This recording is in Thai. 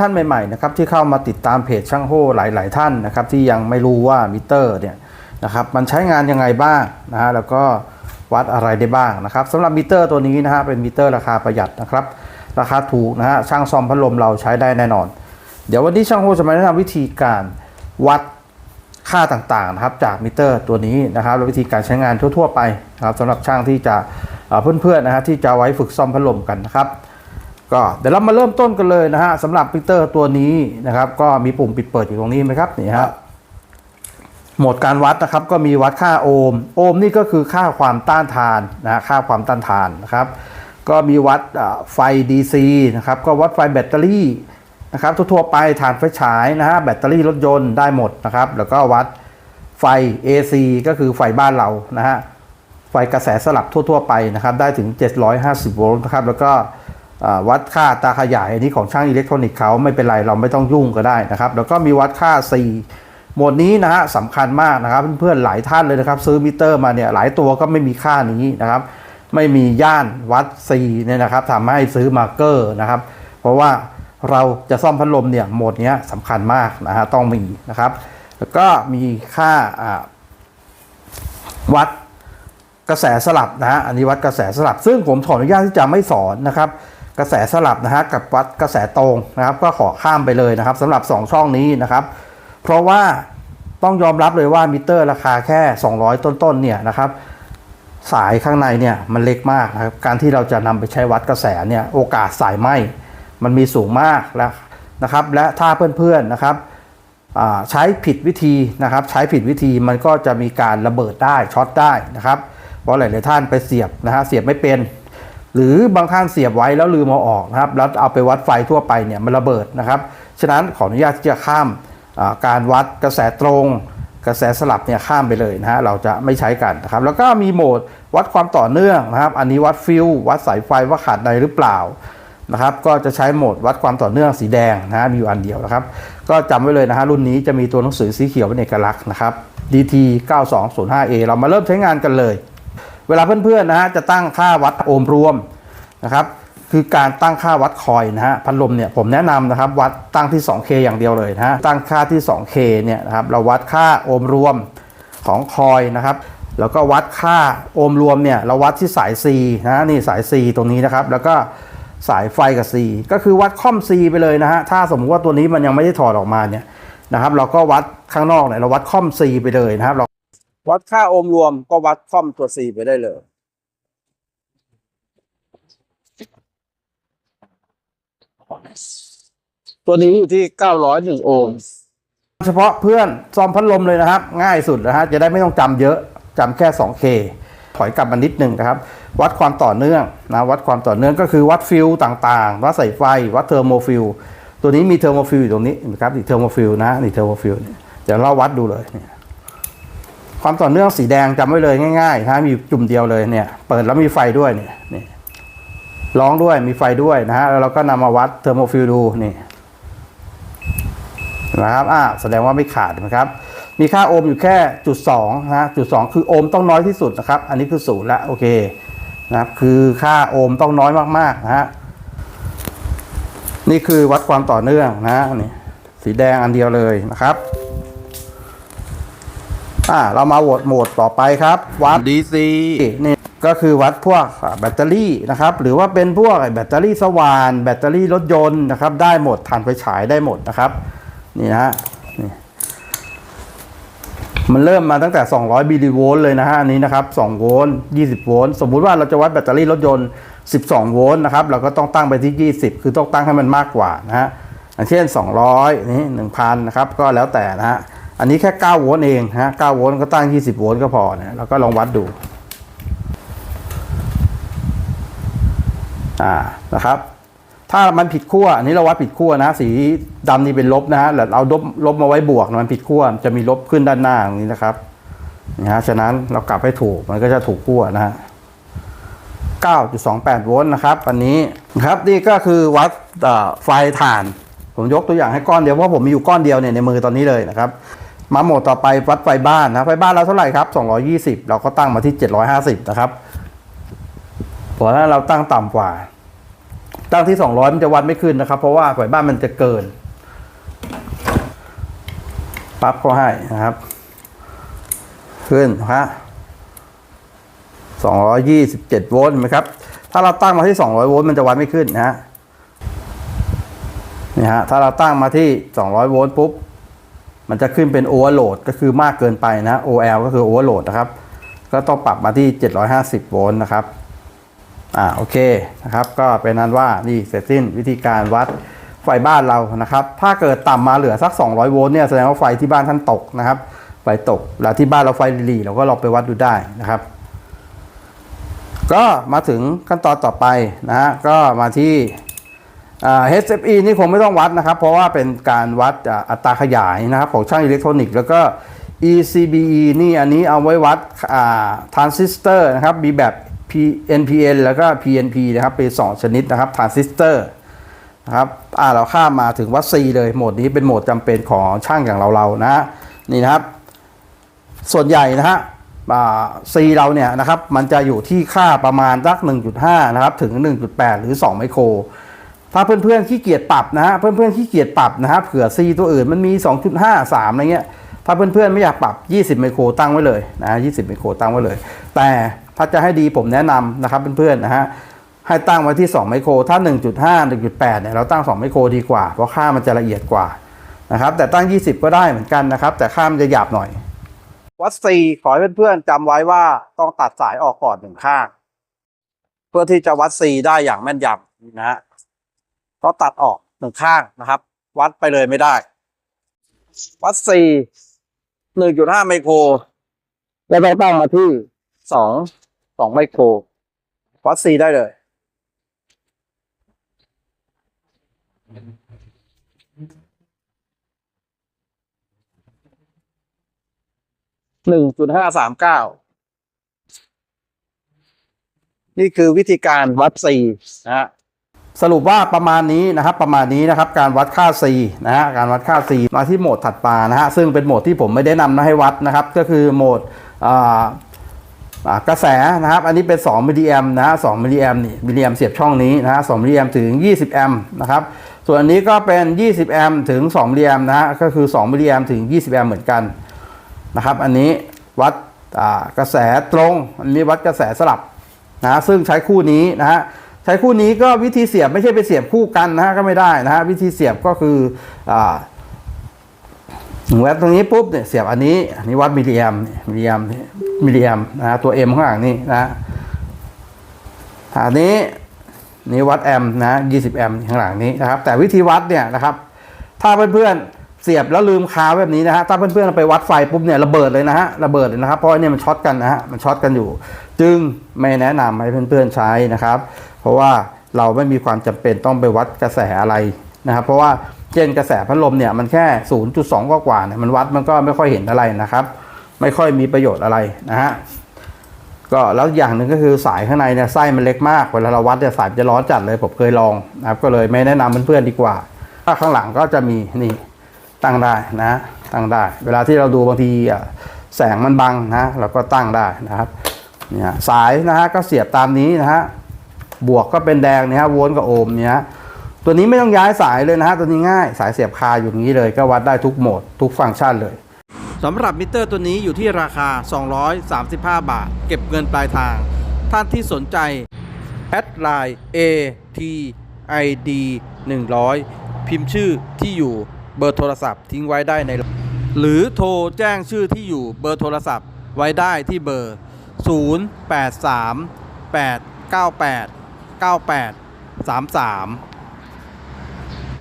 ท่านใหม่ๆนะครับที่เข้ามาติดตามเพจช่างโฮหลาย ๆ ท่านนะครับที่ยังไม่รู้ว่ามิเตอร์เนี่ยนะครับมันใช้งานยังไงบ้างนะฮะแล้วก็วัดอะไรได้บ้างนะครับสำหรับมิเตอร์ตัวนี้นะฮะเป็นมิเตอร์ราคาประหยัดนะครับราคาถูกนะฮะช่างซ่อมพัดลมเราใช้ได้แน่นอน เดี๋ยววันนี้ช่างโฮจะมาแนะนำวิธีการวัดค่าต่างๆนะครับจากมิเตอร์ตัวนี้นะครับและวิธีการใช้งานทั่ว ๆ ไปนะครับสำหรับช่างที่จะเพื่อนๆนะฮะที่จะไว้ฝึกซ่อมพัดลมกันนะครับ ก็เดี๋ยวเรามาเริ่มต้นกันเลยนะฮะสำหรับมิเตอร์ตัวนี้นะครับ ก็มีปุ่มปิดเปิดอยู่ตรงนี้ไหมครับนี่ฮะโหมดการวัดนะครับก็มีวัดค่าโอห์มโอห์มนี่ก็คือค่าความต้านทานนะฮะค่าความต้านทานนะครับ ก็มีวัดอ่าไฟ DC นะครับก็วัดไฟแบตเตอรี่นะครับทั่วๆไปฐานไฟฉายนะฮะแบตเตอรี่รถยนต์ได้หมดนะครับ แล้วก็วัดไฟ AC ก็คือไฟบ้านเรานะฮะไฟกระแสสลับทั่ว ๆ ไปนะครับ ได้ถึง 750 โวลต์นะครับ แล้วก็อ่า วัดค่าตาขยายอันนี้ของช่างอิเล็กทรอนิกส์เขาไม่เป็นไรเราไม่ต้องยุ่งก็ได้นะครับ แล้วก็มีวัดค่า C โหมดนี้นะฮะสำคัญมากนะครับเพื่อนๆหลายท่านเลยนะครับ ซื้อมิเตอร์มาเนี่ยหลายตัวก็ไม่มีค่านี้นะครับ ไม่มีย่านวัด C เนี่ยนะครับทำให้ซื้อมาร์เกอร์นะครับ เพราะว่าเราจะซ่อมพัดลมเนี่ยโหมดนี้สำคัญมากนะฮะต้องมีนะครับ แล้วก็มีค่าวัดกระแสสลับนะฮะอันนี้วัดกระแสสลับ ซึ่งผมขออนุญาตที่จะไม่สอนนะครับ กระแสสลับนะฮะกับวัดกระแสตรงนะครับ ก็ขอข้ามไปเลยนะครับสำหรับ 2 ช่องนี้นะครับ เพราะว่าต้องยอมรับเลยว่ามิเตอร์ราคาแค่ 200 ต้นๆเนี่ยนะครับสายข้างในเนี่ยมันเล็กมากนะครับการที่เราจะนำไปใช้วัดกระแสเนี่ยโอกาสสายไหมมันมีสูงมากแล้วนะครับ และถ้าเพื่อนๆนะครับใช้ผิดวิธีนะครับ ใช้ผิดวิธีมันก็จะมีการระเบิดได้ช็อตได้นะครับเพราะหลายๆท่านไปเสียบนะฮะเสียบไม่เป็น หรือบางท่านเสียบไว้แล้วลืมเอาออกนะครับแล้วเอาไปวัดไฟทั่วไปเนี่ยมันระเบิดนะครับฉะนั้นขออนุญาตที่จะข้ามการวัดกระแสตรงกระแสสลับเนี่ยข้ามไปเลยนะฮะเราจะไม่ใช้กันนะครับแล้วก็มีโหมดวัดความต่อเนื่องนะครับ อันนี้วัดฟิลวัดสายไฟว่าขาดใดหรือเปล่านะครับ ก็จะใช้โหมดวัดความต่อเนื่องสีแดงนะฮะมีอยู่อันเดียวนะครับ ก็จำไว้เลยนะฮะรุ่นนี้จะมีตัวหนังสือสีเขียวเป็นเอกลักษณ์นะครับ DT 9205A เรามาเริ่มใช้งานกันเลย เวลาเพื่อนๆนะฮะจะตั้งค่าวัดโอห์มรวมนะครับคือการตั้งค่าวัดคอยนะฮะพัดลมเนี่ยผมแนะนำนะครับวัดตั้งที่ 2K อย่างเดียวเลยนะฮะตั้งค่าที่ 2K เนี่ยนะครับเราวัดค่าโอห์มรวมของคอยนะครับแล้วก็วัดค่าโอห์มรวมเนี่ยเราวัดที่สาย C นะนี่สาย C ตรงนี้นะครับแล้วก็สายไฟกับ C ก็คือวัดค่อม C ไปเลยนะฮะถ้าสมมติว่าตัวนี้มันยังไม่ได้ถอดออกมาเนี่ยนะครับเราก็วัดข้างนอกเนี่ยเราวัดค่อม C ไปเลยนะครับเรา วัดค่าโอห์มรวมก็วัดค่อมตัว C ไปได้เลย ตัวนี้อยู่ที่ 901 โอห์มเฉพาะเพื่อนซ่อมพัดลมเลยนะครับ ง่ายสุดนะฮะจะได้ไม่ต้องจำเยอะจำแค่ 2K ถอยกลับมานิดนึงนะครับ วัดความต่อเนื่องนะวัดความต่อเนื่องก็คือวัดฟิลต่างๆ วัดสายไฟ วัดเทอร์โมฟิลตัวนี้มีเทอร์โมฟิลอยู่ตรงนี้เห็นะครับนี่เทอร์โมฟิลนะนี่เทอร์โมฟิลเนี่ยเดี๋ยวเราวัดดูเลยเนี่ย ความต่อเนื่องสีแดงจำไว้เลยง่ายๆนะมีจุ่มเดียวเลยเนี่ย เปิดแล้วมีไฟด้วยเนี่ยนี่ร้องด้วยมีไฟด้วยนะฮะแล้วเราก็นำมาวัดเทอร์โมฟิลดูนี่นะครับอ่าแสดงว่าไม่ขาดนะครับ มีค่าโอห์มอยู่แค่จุดสองนะฮะจุดสองคือโอห์มต้องน้อยที่สุดนะครับ อันนี้คือศูนย์ละโอเคนะครับคือค่าโอห์มต้องน้อยมากๆนะฮะนี่คือวัดความต่อเนื่องนะนี่สีแดงอันเดียวเลยนะครับ อ่าเรามาโหวตโหมดต่อไปครับ วัด DC นี่ก็คือวัดพวกอ่าแบตเตอรี่นะครับ หรือว่าเป็นพวกไอ้แบตเตอรี่สว่าน แบตเตอรี่รถยนต์นะครับ ได้หมดทานไฟฉายได้หมดนะครับ นี่นะฮะนี่มันเริ่มมาตั้งแต่ 200มิลลิโวลต์เลยนะฮะ อันนี้นะครับ 2 โวลต์ 20 โวลต์ สมมุติว่าเราจะวัดแบตเตอรี่รถยนต์ 12 โวลต์นะครับ เราก็ต้องตั้งไปที่ 20 คือต้องตั้งให้มันมากกว่านะฮะ อย่างเช่น 200 นี่ 1,000 นะครับ ก็แล้วแต่นะฮะ อันนี้แค่ 9 โวลต์เองนะฮะ 9 โวลต์ก็ตั้ง 20 โวลต์ก็พอนะ แล้วก็ลองวัดดู อ่า นะครับ ถ้ามันผิดขั้ว อันนี้เราวัดผิดขั้วนะ สีดำนี่เป็นลบนะฮะแล้วเอาลบลบมาไว้บวก มันผิดขั้ว จะมีลบขึ้นด้านหน้าตรงนี้นะครับ นะฮะ ฉะนั้นเรากลับให้ถูก มันก็จะถูกขั้วนะฮะ9.28 โวลต์นะครับ อันนี้นะครับ นี่ก็คือวัดไฟถ่าน ผมยกตัวอย่างให้ก้อนเดียว เพราะผมมีอยู่ก้อนเดียวเนี่ยในมือตอนนี้เลยนะครับ มาโหมดต่อไปวัดไฟบ้านนะไฟบ้านเราเท่าไหร่ครับ 220 เราก็ตั้งมาที่ 750 นะครับเพราะฉะนั้นเราตั้งต่ำกว่า ตั้งที่ 200 มันจะวัดไม่ขึ้นนะครับ เพราะว่าไฟบ้านมันจะเกินปั๊บก็ให้นะครับ ขึ้นฮะ227 โวลต์เห็นไหมครับ ถ้าเราตั้งมาที่ 200 โวลต์มันจะวัดไม่ขึ้นนะฮะนี่ฮะถ้าเราตั้งมาที่ 200 โวลต์ปุ๊บ มันจะขึ้นเป็นโอเวอร์โหลดก็คือมากเกินไปนะ OL ก็คือโอเวอร์โหลดนะครับ ก็ต้องปรับมาที่ 750 โวลต์นะครับ อ่าโอเคนะครับ ก็เป็นนั้นว่านี่เสร็จสิ้นวิธีการวัดไฟบ้านเรานะครับ ถ้าเกิดต่ำมาเหลือสัก 200 โวลต์เนี่ยแสดงว่าไฟที่บ้านท่านตกนะครับ ไฟตก แล้วที่บ้านเราไฟหลีเราก็ลองไปวัดดูได้นะครับ ก็มาถึงขั้นตอนต่อไปนะฮะ ก็มาที่ HFE นี่คงไม่ต้องวัดนะครับ เพราะว่าเป็นการวัดอัตราขยายนะครับของช่างอิเล็กทรอนิกส์แล้วก็ ECBE นี่อันนี้เอาไว้วัดทรานซิสเตอร์นะครับมีแบบ PNPN แล้วก็ PNP นะครับเป็นสองชนิดนะครับทรานซิสเตอร์นะครับอ่าเราข้ามมาถึงวัด C เลยโหมดนี้เป็นโหมดจำเป็นของช่างอย่างเราๆนะฮะนี่นะครับ ส่วนใหญ่นะฮะซีเราเนี่ยนะครับมันจะอยู่ที่ค่าประมาณสัก1.5 นะครับ ถึง 1.8 หรือ 2 ไมโคร ถ้าเพื่อนๆขี้เกียจปรับนะฮะเพื่อนๆขี้เกียจปรับนะฮะเผื่อซีตัวอื่นมันมี 2.5 3อะไรเงี้ยถ้าเพื่อนๆไม่อยากปรับ 20 ไมโครตั้งไว้เลยนะ20 ไมโครตั้งไว้เลย แต่ถ้าจะให้ดีผมแนะนำนะครับเพื่อนๆนะฮะให้ตั้งไว้ที่ 2 ไมโคร ถ้า 1.5 1.8 เนี่ยเราตั้ง 2 ไมโครดีกว่า เพราะค่ามันจะละเอียดกว่านะครับแต่ตั้ง 20 ก็ได้เหมือนกันนะครับ แต่ค่ามันจะหยาบหน่อย วัด C ขอให้เพื่อนๆจำไว้ว่าต้องตัดสายออกก่อนหนึ่งข้าง เพื่อที่จะวัด C ได้อย่างแม่นยำนะฮะ ต้องตัดออกหนึ่งข้างนะครับ วัดไปเลยไม่ได้ วัด C หนึ่งจุดห้าไมโคร แล้วต้องตั้งมาที่สองสองไมโคร วัด C ได้เลย หนึ่งจุดห้าสามเก้า นี่คือวิธีการวัด C นะฮะ สรุปว่าประมาณนี้นะครับประมาณนี้นะครับการวัดค่า C นะฮะการวัดค่า C มาที่โหมดถัดมานะฮะซึ่งเป็นโหมดที่ผมไม่ได้นำมาให้วัดนะครับ ก็คือโหมดกระแสนะครับ อันนี้เป็น 2 มิลลิแอมนะฮะ2มิลลิแอมนี่มิลลิแอมเสียบช่องนี้นะฮะ2มิลลิแอมถึง 20 แอมนะครับส่วนอันนี้ก็เป็น 20 แอมถึง 2 มิลลิแอมนะฮะก็คือ 2 มิลลิแอมถึง 20 แอมเหมือนกันนะครับ อันนี้วัดกระแสตรง อันนี้วัดกระแสสลับนะซึ่งใช้คู่นี้นะฮะ ใช้คู่นี้ก็วิธีเสียบไม่ใช่ไปเสียบคู่กันนะฮะก็ไม่ได้นะฮะวิธีเสียบก็คืออ่าแวดตรงนี้ปุ๊บเนี่ยเสียบอันนี้อันนี้วัดมิลลิแอมมิลลิแอมมิลลิแอมนะฮะตัว M ข้างหลังนี่นะอันนี้นี่วัดแอมป์นะ20แอมข้างหลังนี้นะครับ แต่วิธีวัดเนี่ยนะครับ ถ้าเพื่อนๆเสียบแล้วลืมคาแบบนี้นะฮะ ถ้าเพื่อนๆเอาไปวัดไฟปุ๊บเนี่ยระเบิดเลยนะฮะ ระเบิดเลยนะครับ เพราะเนี่ยมันช็อตกันนะฮะ มันช็อตกันอยู่ จึงไม่แนะนำให้เพื่อนๆใช้นะครับ เพราะว่าเราไม่มีความจำเป็นต้องไปวัดกระแสอะไรนะครับ เพราะว่าเช่นกระแสพัดลมเนี่ยมันแค่ 0.2 กว่าๆเนี่ยมันวัดมันก็ไม่ค่อยเห็นอะไรนะครับ ไม่ค่อยมีประโยชน์อะไรนะฮะก็แล้วอย่างหนึ่งก็คือสายข้างในเนี่ยไส้มันเล็กมากเวลาเราวัดเนี่ยสายจะร้อนจัดเลยผมเคยลองนะครับ ก็เลยไม่แนะนำเพื่อนๆดีกว่า ถ้าข้างหลังก็จะมีนี่ตั้งได้นะตั้งได้ เวลาที่เราดูบางทีแสงมันบังนะเราก็ตั้งได้นะครับ เนี่ยสายนะฮะก็เสียบตามนี้นะฮะบวกก็เป็นแดงเนี่ยฮะวลต์กับโอห์มเนี่ยตัวนี้ไม่ต้องย้ายสายเลยนะฮะตัวนี้ง่ายสายเสียบคาอยู่อย่างนี้เลย ก็วัดได้ทุกโหมด ทุกฟังก์ชันเลยสำหรับมิเตอร์ตัวนี้อยู่ที่ราคา 235 บาท เก็บเงินปลายทาง ท่านที่สนใจแอดไลน์ A T I D 100 พิมพ์ชื่อที่อยู่เบอร์โทรศัพท์ทิ้งไว้ได้ใน หรือโทรแจ้งชื่อที่อยู่เบอร์โทรศัพท์ไว้ได้ที่เบอร์ 083 898 98 33